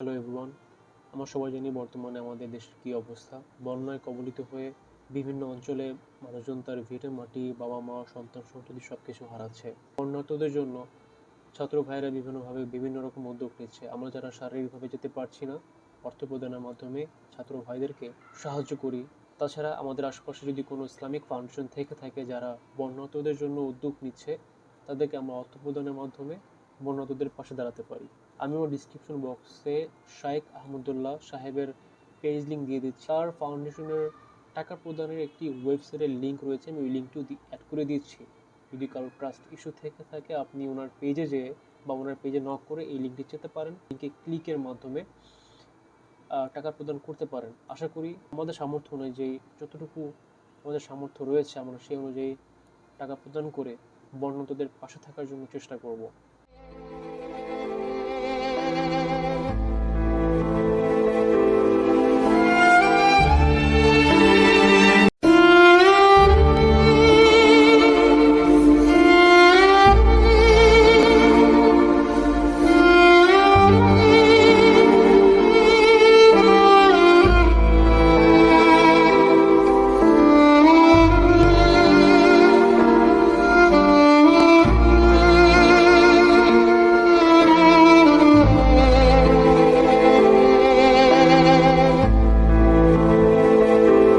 Hello everyone আমরা সবাই জানি বর্তমানে আমাদের দেশের কী অবস্থা। বন্যায় কবলিত হয়ে বিভিন্ন অঞ্চলে মানুষজন তার ভিটে মাটি বাবা মা সন্তান সন্ততি সব কিছু হারাচ্ছে। বন্যার্থদের জন্য ছাত্র ভাইয়েরা বিভিন্নভাবে বিভিন্ন রকম উদ্যোগ নিচ্ছে। আমরা যারা শারীরিকভাবে যেতে পারছি না অর্থ প্রদানের মাধ্যমে ছাত্র ভাইদেরকে সাহায্য করি। তাছাড়া আমাদের আশেপাশে যদি কোনো ইসলামিক ফাউন্ডেশন থেকে থাকে যারা বন্যার্থদের জন্য উদ্যোগ নিচ্ছে, তাদেরকে আমরা অর্থ প্রদানের মাধ্যমে বন্যার্থদের পাশে দাঁড়াতে পারি। আমি আমার ডিসক্রিপশন বক্সে শাইখ আহমদুল্লাহ সাহেবের পেজ লিঙ্ক দিয়ে দিচ্ছি। তার ফাউন্ডেশনের টাকা প্রদানের একটি ওয়েবসাইটের লিঙ্ক রয়েছে, আমি ওই লিঙ্কটিও অ্যাড করে দিচ্ছি। যদি কারও ট্রাস্ট ইস্যু থেকে থাকে, আপনি ওনার পেজে যেয়ে বা ওনার পেজে নক করে এই লিঙ্কটি যেতে পারেন। লিঙ্কে ক্লিকের মাধ্যমে টাকা প্রদান করতে পারেন। আশা করি আমাদের সামর্থ্য অনুযায়ী যতটুকু আমাদের সামর্থ্য রয়েছে, আমরা সেই অনুযায়ী টাকা প্রদান করে বন্যাতদের পাশে থাকার জন্য চেষ্টা করব।